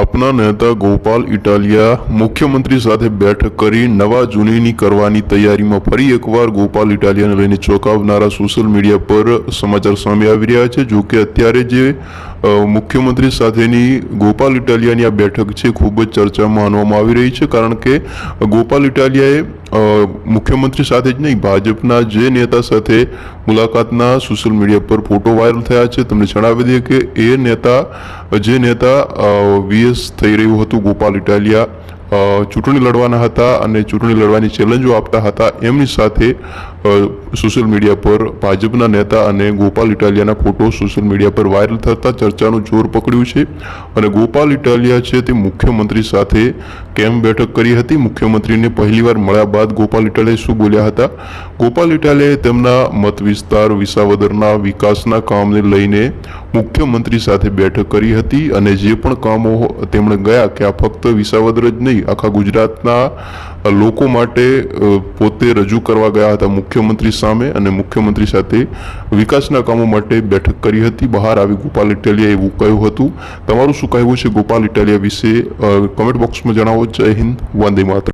આપના નેતા ગોપાલ ઇટાલિયા મુખ્યમંત્રી સાથે બેઠક કરી નવા જૂનીની કરવાની તૈયારીમાં ફરી એકવાર ગોપાલ ઇટાલિયાને લઈને ચોંકાવનારા સોશિયલ મીડિયા પર સમાચાર સામે આવી રહ્યા છે. જો કે અત્યારે જે મુખ્યમંત્રી સાથેની ગોપાલ ઇટાલિયાની આ બેઠક છે, ખૂબ જ ચર્ચામાં માનવામાં આવી રહી છે. કારણ કે ગોપાલ ઇટાલિયાએ મુખ્યમંત્રી સાથે જ નહીં, ભાજપના જે નેતા સાથે મુલાકાતના સોશિયલ મીડિયા પર ફોટો વાયરલ થયા છે, તમને જણાવી દઈએ કે એ નેતા, જે નેતા વીએસ થઈ રહ્યું હતું ગોપાલ ઇટાલિયા ચૂંટણી લડવાના હતા અને ચૂંટણી લડવાની ચેલેન્જો આપતા હતા. એમની સાથે સોશિયલ મીડિયા પર ભાજપના નેતા અને ગોપાલ ઇટાલિયાના ફોટો સોશિયલ મીડિયા પર વાયરલ થતા ચર્ચાનું જોર પકડ્યું છે. અને ગોપાલ ઇટાલિયા છે તે મુખ્યમંત્રી સાથે કેમ બેઠક કરી હતી? મુખ્યમંત્રીને પહેલીવાર મળ્યા બાદ ગોપાલ ઇટાલિયા શું બોલ્યા હતા? ગોપાલ ઇટાલિયાએ તેમના મત વિસ્તાર, વિસાવદરના વિકાસના કામને લઈને મુખ્યમંત્રી સાથે બેઠક કરી હતી અને જે પણ કામો તેમણે ગયા કે આ ફક્ત વિસાવદર જ નહીં આખા ગુજરાતના લોકો માટે પોતે રજૂ કરવા ગયા હતા મુખ્યમંત્રી સામે અને મુખ્યમંત્રી સાથે વિકાસના કામો માટે બેઠક કરી હતી. બહાર આવી ગોપાલ ઇટાલિયા એવું કહ્યું હતું. તમારું શું કહેવું છે ગોપાલ ઇટાલિયા વિશે? કમેન્ટ બોક્સમાં જણાવો. જય હિન્દ. વંદે માતરમ.